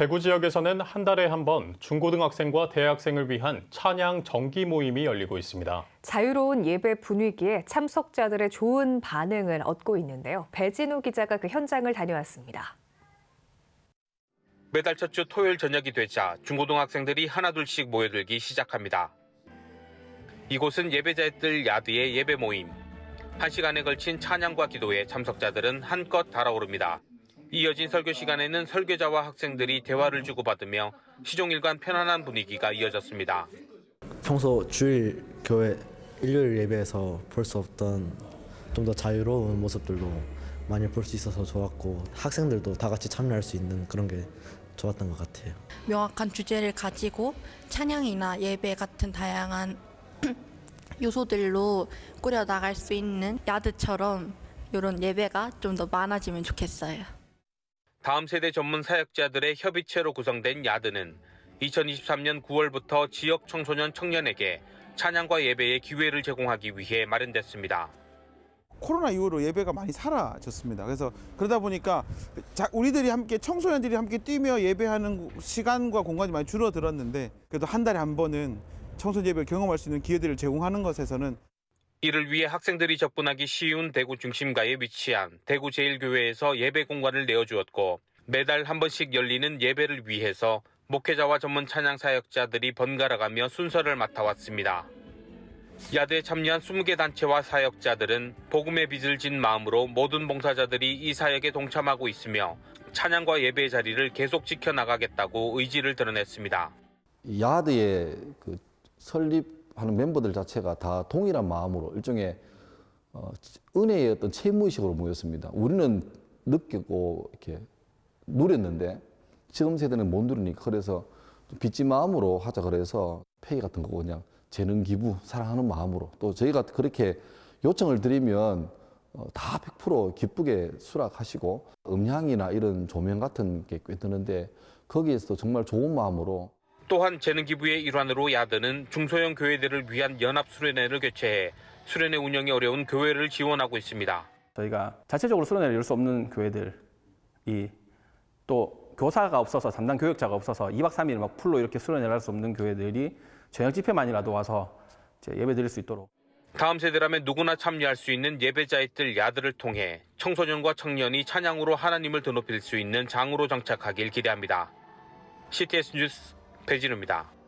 대구 지역에서는 한 달에 한 번 중고등학생과 대학생을 위한 찬양 정기 모임이 열리고 있습니다. 자유로운 예배 분위기에 참석자들의 좋은 반응을 얻고 있는데요. 배진우 기자가 그 현장을 다녀왔습니다. 매달 첫 주 토요일 저녁이 되자 중고등학생들이 하나둘씩 모여들기 시작합니다. 이곳은 예배자의 뜰 야드의 예배 모임. 한 시간에 걸친 찬양과 기도에 참석자들은 한껏 달아오릅니다. 이어진 설교 시간에는 설교자와 학생들이 대화를 주고받으며 시종일관 편안한 분위기가 이어졌습니다. 평소 주일 교회 일요일 예배에서 볼 수 없던 좀 더 자유로운 모습들도 많이 볼 수 있어서 좋았고 학생들도 다 같이 참여할 수 있는 그런 게 좋았던 것 같아요. 명확한 주제를 가지고 찬양이나 예배 같은 다양한 요소들로 꾸려 나갈 수 있는 야드처럼 이런 예배가 좀 더 많아지면 좋겠어요. 다음 세대 전문 사역자들의 협의체로 구성된 야드는 2023년 9월부터 지역 청소년 청년에게 찬양과 예배의 기회를 제공하기 위해 마련됐습니다. 코로나 이후로 예배가 많이 사라졌습니다. 그래서 그러다 보니까 자, 우리들이 함께 청소년들이 함께 뛰며 예배하는 시간과 공간이 많이 줄어들었는데 그래도 한 달에 한 번은 청소년 예배를 경험할 수 있는 기회들을 제공하는 것에서는 이를 위해 학생들이 접근하기 쉬운 대구 중심가에 위치한 대구 제1교회에서 예배 공간을 내어주었고 매달 한 번씩 열리는 예배를 위해서 목회자와 전문 찬양 사역자들이 번갈아가며 순서를 맡아왔습니다. 야대에 참여한 20개 단체와 사역자들은 복음의 빚을 진 마음으로 모든 봉사자들이 이 사역에 동참하고 있으며 찬양과 예배의 자리를 계속 지켜나가겠다고 의지를 드러냈습니다. 야드의 그 설립 하는 멤버들 자체가 다 동일한 마음으로 일종의 어, 은혜의 어떤 채무의식으로 모였습니다. 우리는 느끼고 이렇게 누렸는데 지금 세대는 못 누리니까 그래서 좀 빚진 마음으로 하자 그래서 페이 같은 거 그냥 재능 기부 사랑하는 마음으로 또 저희가 그렇게 요청을 드리면 어, 다100% 기쁘게 수락하시고 음향이나 이런 조명 같은 게 꽤 드는데 거기에서도 정말 좋은 마음으로 또한 재능 기부의 일환으로 야드는 중소형 교회들을 위한 연합 수련회를 개최해 수련회 운영이 어려운 교회를 지원하고 있습니다. 저희가 자체적으로 수련회를 열 수 없는 교회들이 또 교사가 없어서 담당 교역자가 없어서 2박 3일 막 풀로 이렇게 수련회를 할 수 없는 교회들이 저녁 집회만이라도 와서 예배 드릴 수 있도록 다음 세대라면 누구나 참여할 수 있는 예배자의 뜰 야드를 통해 청소년과 청년이 찬양으로 하나님을 드높일 수 있는 장으로 정착하길 기대합니다. CTS 뉴스 배진우입니다.